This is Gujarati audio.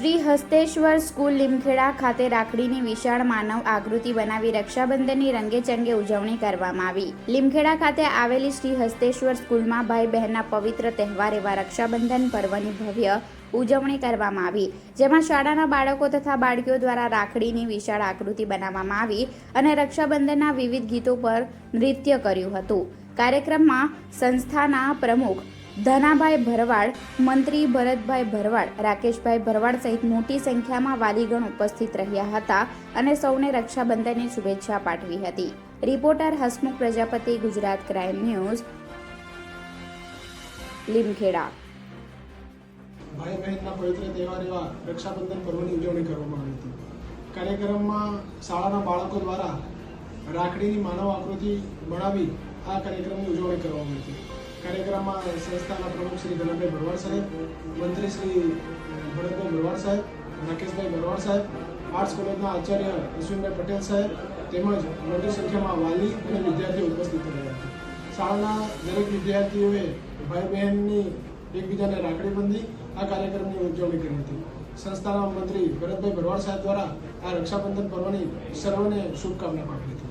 શ્રી હસ્તેશ્વર સ્કૂલ લીમખેડા ખાતે રાખડીની વિશાળ માનવ આકૃતિ બનાવી રક્ષાબંધનની રંગેચંગે ઉજવણી કરવામાં આવી. લીમખેડા ખાતે આવેલી શ્રી હસ્તેશ્વર સ્કૂલમાં ભાઈ બહેનના પવિત્ર તહેવાર એવા રક્ષાબંધન પર્વની ભવ્ય ઉજવણી કરવામાં આવી. જેમાં શાળાના બાળકો તથા બાળકીઓ દ્વારા રાખડીની વિશાળ આકૃતિ બનાવવામાં આવી અને રક્ષાબંધનના વિવિધ ગીતો પર નૃત્ય કર્યું હતું. કાર્યક્રમમાં સંસ્થાના પ્રમુખ ધનાભાઈ ભરવાડ, મંત્રી ભરતભાઈ ભરવાડ, રાકેશભાઈ ભરવાડ સહિત મોટી સંખ્યામાં વાલીગણ ઉપસ્થિત રહ્યા હતા અને સૌને રક્ષાબંધનની શુભેચ્છા પાઠવી હતી. Reporter Hasmukh Prajapati, Gujarat crime news, Limkheda. ભાઈ બહેનના પવિત્ર તહેવાર એવા રક્ષાબંધન પર્વની ઉજવણી કરવામાં આવી હતી. કાર્યક્રમમાં શાળાના બાળકો દ્વારા રાખડીની માનવ આકૃતિ બનાવી આ કાર્યક્રમની ઉજવણી કરવામાં આવી હતી. કાર્યક્રમમાં સંસ્થાના પ્રમુખ શ્રી ધનભાઈ ભરવાડ સાહેબ, મંત્રી શ્રી ભરતભાઈ ભરવાડ સાહેબ, રાકેશભાઈ ભરવાડ સાહેબ, આર્ટ્સ કોલેજના આચાર્ય અશ્વિનભાઈ પટેલ સાહેબ, તેમજ મોટી સંખ્યામાં વાલી અને વિદ્યાર્થીઓ ઉપસ્થિત રહ્યા શાળાના દરેક વિદ્યાર્થીઓએ ભાઈ બહેનની એકબીજાને રાખડી બંધી આ કાર્યક્રમની ઉજવણી કરી હતી. સંસ્થાના મંત્રી ભરતભાઈ ભરવાડ સાહેબ દ્વારા આ રક્ષાબંધન પર્વની સર્વને શુભકામના પાઠવી હતી.